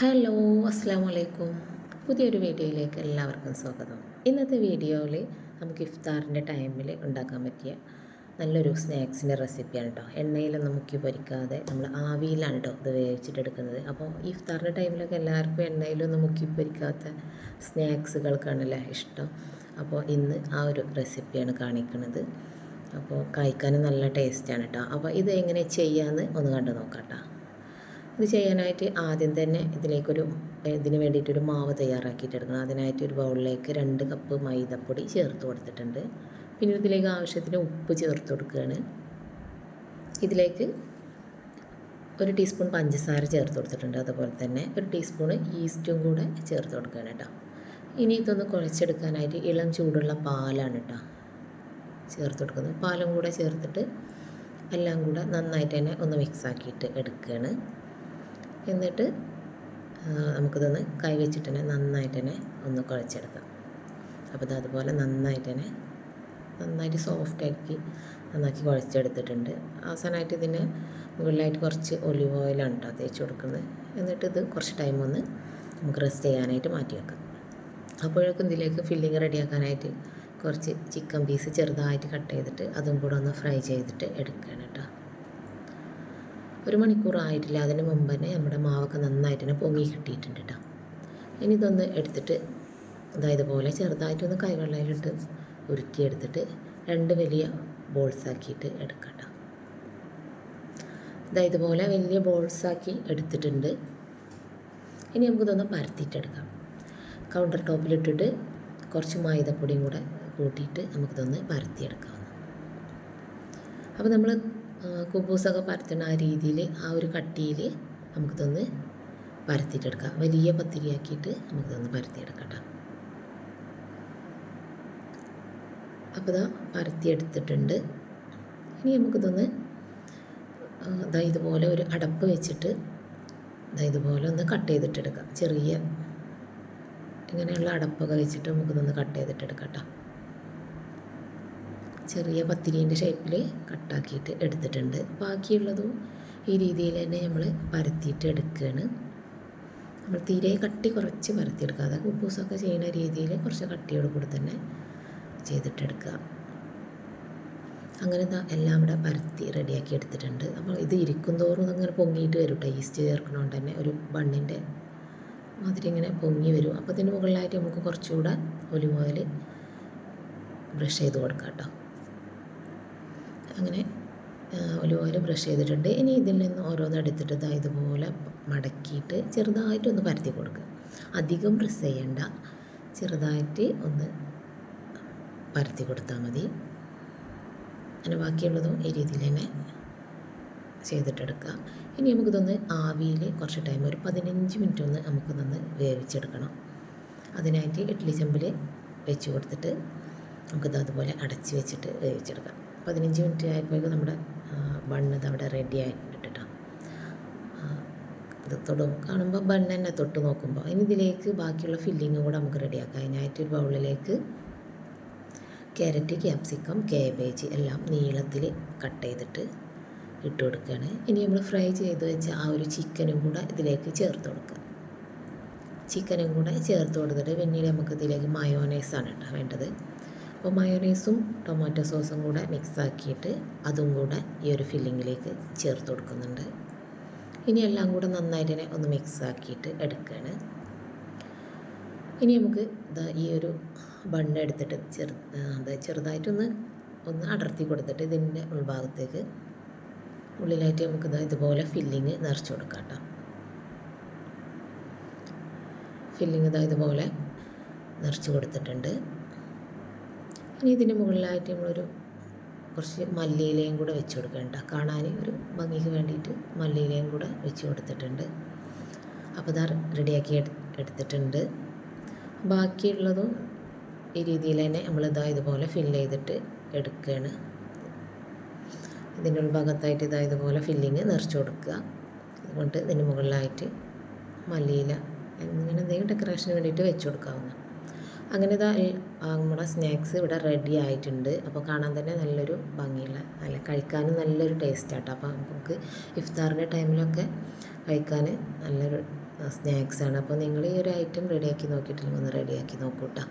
Hello അസ്സാം വലൈക്കും പുതിയൊരു വീഡിയോയിലേക്ക് എല്ലാവർക്കും സ്വാഗതം. ഇന്നത്തെ വീഡിയോയിൽ നമുക്ക് ഇഫ്താറിന്റെ ടൈമിൽ ഉണ്ടാക്കാൻ പറ്റിയ നല്ലൊരു സ്നാക്സിന്റെ റെസിപ്പിയാണ് കേട്ടോ. എണ്ണയിലൊന്നും മുക്കി പൊരിക്കാതെ നമ്മൾ ആവിയിലാണ് കേട്ടോ ഇത് വേവിച്ചിട്ടെടുക്കുന്നത്. അപ്പോൾ ഇഫ്താറിന്റെ ടൈമിലൊക്കെ എല്ലാവർക്കും എണ്ണയിലൊന്നും മുക്കി പൊരിക്കാത്ത സ്നാക്സുകൾക്കാണല്ലേ ഇഷ്ടം. അപ്പോൾ ഇന്ന് ആ ഒരു റെസിപ്പിയാണ് കാണിക്കുന്നത്. അപ്പോൾ കഴിക്കാനും നല്ല ടേസ്റ്റാണ് കേട്ടോ. അപ്പോൾ ഇത് എങ്ങനെ ചെയ്യാമെന്ന് ഒന്ന് കണ്ടു നോക്കാം കേട്ടോ. ഇത് ചെയ്യാനായിട്ട് ആദ്യം തന്നെ ഇതിലേക്കൊരു ഇതിന് വേണ്ടിയിട്ടൊരു മാവ് തയ്യാറാക്കിയിട്ടെടുക്കണം അതിനായിട്ട് ഒരു ബൗളിലേക്ക് രണ്ട് കപ്പ് മൈദപ്പൊടി ചേർത്ത് കൊടുത്തിട്ടുണ്ട്. പിന്നെ ഇതിലേക്ക് ആവശ്യത്തിന് ഉപ്പ് ചേർത്ത് കൊടുക്കുകയാണ്. ഇതിലേക്ക് ഒരു ടീസ്പൂൺ പഞ്ചസാര ചേർത്ത് കൊടുത്തിട്ടുണ്ട്. അതുപോലെ തന്നെ ഒരു ടീസ്പൂൺ ഈസ്റ്റും കൂടെ ചേർത്ത് കൊടുക്കുകയാണ് കേട്ടോ. ഇനി ഇതൊന്ന് കുഴച്ചെടുക്കാനായിട്ട് ഇളം ചൂടുള്ള പാലാണ് കേട്ടോ ചേർത്ത് കൊടുക്കുന്നത്. പാലും കൂടെ ചേർത്തിട്ട് എല്ലാം കൂടെ നന്നായിട്ട് തന്നെ ഒന്ന് മിക്സ് ആക്കിയിട്ട് എടുക്കുകയാണ്. എന്നിട്ട് നമുക്കിതൊന്ന് കൈവച്ചിട്ട് തന്നെ നന്നായിട്ട് തന്നെ ഒന്ന് കുഴച്ചെടുക്കാം. അപ്പോൾ ഇത് അതുപോലെ നന്നായിട്ട് തന്നെ നന്നായിട്ട് സോഫ്റ്റാക്കി നന്നാക്കി കുഴച്ചെടുത്തിട്ടുണ്ട്. അവസാനമായിട്ട് ഇതിന് മുകളിലായിട്ട് കുറച്ച് ഒലിവ് ഓയിലാണ് കേട്ടോ തേച്ച് കൊടുക്കുന്നത്. എന്നിട്ട് ഇത് കുറച്ച് ടൈം ഒന്ന് നമുക്ക് റെസ്റ്റ് ചെയ്യാനായിട്ട് മാറ്റി വെക്കാം. അപ്പോഴേക്കും ഇതിലേക്ക് ഫില്ലിങ് റെഡിയാക്കാനായിട്ട് കുറച്ച് ചിക്കൻ പീസ് ചെറുതായിട്ട് കട്ട് ചെയ്തിട്ട് അതും കൂടെ ഒന്ന് ഫ്രൈ ചെയ്തിട്ട് എടുക്കുകയാണ് കേട്ടോ ഒരു മണിക്കൂറായിട്ടില്ല അതിന് മുമ്പ് തന്നെ നമ്മുടെ മാവൊക്കെ നന്നായിട്ട് തന്നെ പൊങ്ങി കിട്ടിയിട്ടുണ്ട് കേട്ടോ ഇനി ഇതൊന്ന് എടുത്തിട്ട് അതായത് പോലെ ചെറുതായിട്ടൊന്ന് കൈവെള്ളയിലിട്ട് ഉരുക്കിയെടുത്തിട്ട് രണ്ട് വലിയ ബോൾസ് ആക്കിയിട്ട് എടുക്കാം കേട്ടോ ഇതാ ഇതുപോലെ വലിയ ബോൾസ് ആക്കി എടുത്തിട്ടുണ്ട്. ഇനി നമുക്കിതൊന്ന് പരത്തിയിട്ടെടുക്കാം കൗണ്ടർ ടോപ്പിലിട്ടിട്ട് കുറച്ച് മൈദപ്പൊടിയും കൂടെ കൂട്ടിയിട്ട് നമുക്കിതൊന്ന് പരത്തിയെടുക്കാം അപ്പോൾ നമ്മൾ കുബൂസൊക്കെ പരത്തണ ആ രീതിയിൽ ആ ഒരു കട്ടിയിൽ നമുക്കിതൊന്ന് പരത്തിയിട്ടെടുക്കാം. വലിയ പത്തിരിയാക്കിയിട്ട് നമുക്കിതൊന്ന് പരത്തിയെടുക്കട്ടെ. അപ്പോൾ ഇതാ പരത്തിയെടുത്തിട്ടുണ്ട്. ഇനി നമുക്കിതൊന്ന് ഇതാ ഇതുപോലെ ഒരു അടപ്പ് വെച്ചിട്ട് ഇതാ ഇതുപോലെ ഒന്ന് കട്ട് ചെയ്തിട്ടെടുക്കാം. ചെറിയ ഇങ്ങനെയുള്ള അടപ്പൊക്കെ വെച്ചിട്ട് നമുക്കിതൊന്ന് കട്ട് ചെയ്തിട്ടെടുക്കാം ചെറിയ പത്തിരീന്റെ ഷേപ്പിൽ കട്ടാക്കിയിട്ട് എടുത്തിട്ടുണ്ട്. ബാക്കിയുള്ളതും ഈ രീതിയിൽ തന്നെ നമ്മൾ പരത്തിയിട്ട് എടുക്കുകയാണ് നമ്മൾ തീരെ കട്ടി കുറച്ച് പരത്തിയെടുക്കുക അതായത് കുബൂസൊക്കെ ചെയ്യുന്ന രീതിയിൽ കുറച്ച് കട്ടിയോട് കൂടി തന്നെ ചെയ്തിട്ടെടുക്കുക. അങ്ങനെ എല്ലാം ഇവിടെ പരത്തി റെഡിയാക്കി എടുത്തിട്ടുണ്ട്. അപ്പോൾ ഇത് ഇരിക്കും തോറും അങ്ങനെ പൊങ്ങിയിട്ട് വരും ടേസ്റ്റ് ചേർക്കണോണ്ട് തന്നെ ഒരു ബണ്ണിന്റെ മാതിരി ഇങ്ങനെ പൊങ്ങി വരും. അപ്പോൾ ഇതിന് മുകളിലായിട്ട് നമുക്ക് കുറച്ചുകൂടെ ഒലിവ് ഓയിൽ ബ്രഷ് ചെയ്ത് കൊടുക്കാം കേട്ടോ അങ്ങനെ ഒലിവ് ബ്രഷ് ചെയ്തിട്ടുണ്ട്. ഇനി ഇതിൽ നിന്ന് ഓരോന്ന് എടുത്തിട്ട് ഇതാ ഇതുപോലെ മടക്കിയിട്ട് ചെറുതായിട്ടൊന്ന് പരത്തി കൊടുക്കുക. അധികം പ്രസ് ചെയ്യണ്ട. ചെറുതായിട്ട് ഒന്ന് പരത്തി കൊടുത്താൽ മതി. അങ്ങനെ ബാക്കിയുള്ളതും ഈ രീതിയിൽ തന്നെ ചെയ്തിട്ടെടുക്കുക ഇനി നമുക്കിതൊന്ന് ആവിയിൽ കുറച്ച് ടൈം ഒരു പതിനഞ്ച് മിനിറ്റ് ഒന്ന് നമുക്കിതൊന്ന് വേവിച്ചെടുക്കണം. അതിനായിട്ട് ഇഡ്ഡലി ചെമ്പിൽ വെച്ച് കൊടുത്തിട്ട് നമുക്കിത് അതുപോലെ അടച്ച് വെച്ചിട്ട് വേവിച്ചെടുക്കാം. പതിനഞ്ച് മിനിറ്റ് ആയപ്പോഴേക്കും നമ്മുടെ ബണ്ണ് അവിടെ റെഡി ആയിട്ടിട്ടാണ് ഇത് തൊടു. കാണുമ്പോൾ ബണ്ണ് തന്നെ തൊട്ട് നോക്കുമ്പോൾ ഇനി ഇതിലേക്ക് ബാക്കിയുള്ള ഫില്ലിങ് കൂടെ നമുക്ക് റെഡിയാക്കാം അതിനായിട്ട് ഒരു ബൗളിലേക്ക് ക്യാരറ്റ് ക്യാപ്സിക്കം കേബേജ് എല്ലാം നീളത്തിൽ കട്ട് ചെയ്തിട്ട് ഇട്ട് കൊടുക്കുകയാണ്. ഇനി നമ്മൾ ഫ്രൈ ചെയ്ത് വെച്ച ആ ഒരു ചിക്കനും കൂടെ ഇതിലേക്ക് ചേർത്ത് കൊടുക്കുക. ചിക്കനും കൂടെ ചേർത്ത് കൊടുത്തിട്ട് പിന്നീട് നമുക്ക് ഇതിലേക്ക് മയോനൈസാണ് കേട്ടോ വേണ്ടത്. അപ്പോൾ മയോനൈസും ടൊമാറ്റോ സോസും കൂടെ മിക്സാക്കിയിട്ട് അതും കൂടെ ഈ ഒരു ഫില്ലിങ്ങിലേക്ക് ചേർത്ത് കൊടുക്കുന്നുണ്ട്. ഇനി എല്ലാം കൂടെ നന്നായിട്ട് ഒന്ന് മിക്സാക്കിയിട്ട് എടുക്കുകയാണ്. ഇനി നമുക്ക് ഇതാ ഈ ഒരു ബണ്ണ് എടുത്തിട്ട് ചെറു അത് ചെറുതായിട്ടൊന്ന് ഒന്ന് അടർത്തി കൊടുത്തിട്ട് ഇതിന്റെ ഉൾഭാഗത്തേക്ക് ഉള്ളിലായിട്ട് നമുക്ക് ഇതാ ഇതുപോലെ ഫില്ലിങ് നിറച്ച് കൊടുക്കാം കേട്ടോ. ഫില്ലിങ് ഇതാ ഇതുപോലെ നിറച്ച് കൊടുത്തിട്ടുണ്ട്. ഇനി ഇതിന് മുകളിലായിട്ട് നമ്മളൊരു കുറച്ച് മല്ലിയിലയും കൂടെ വെച്ച് കൊടുക്കണ്ട കാണാൻ ഒരു ഭംഗിക്ക് വേണ്ടിയിട്ട് മല്ലിയിലയും കൂടെ വെച്ച് കൊടുത്തിട്ടുണ്ട്. അപ്പോൾ ഇതാ റെഡിയാക്കി എടുത്തിട്ടുണ്ട്. ബാക്കിയുള്ളതും ഈ രീതിയിൽ തന്നെ നമ്മൾ ഇതാ ഇതുപോലെ ഫിൽ ചെയ്തിട്ട് എടുക്കുകയാണ്. ഇതിന്റെ ഉൾഭാഗത്തായിട്ട് ഇതാ ഇതുപോലെ ഫില്ലിങ് നിറച്ച് കൊടുക്കുക. അതുകൊണ്ട് ഇതിന് മുകളിലായിട്ട് മല്ലിയില അങ്ങനെ എന്തെങ്കിലും ഡെക്കറേഷന് വേണ്ടിയിട്ട് വെച്ച് കൊടുക്കാവുന്ന അങ്ങനെ ഇതാ നമ്മുടെ സ്നാക്സ് ഇവിടെ റെഡി ആയിട്ടുണ്ട്. അപ്പോൾ കാണാൻ തന്നെ നല്ലൊരു ഭംഗിയുള്ള നല്ല കഴിക്കാനും നല്ലൊരു ടേസ്റ്റ് ആട്ടോ. അപ്പോൾ നമുക്ക് ഇഫ്താറിന്റെ ടൈമിലൊക്കെ കഴിക്കാൻ നല്ലൊരു സ്നാക്സാണ് അപ്പോൾ നിങ്ങൾ ഈ ഒരു ഐറ്റം റെഡിയാക്കി നോക്കിയിട്ടില്ലെങ്കിൽ ഒന്ന് റെഡിയാക്കി നോക്കൂ കേട്ടോ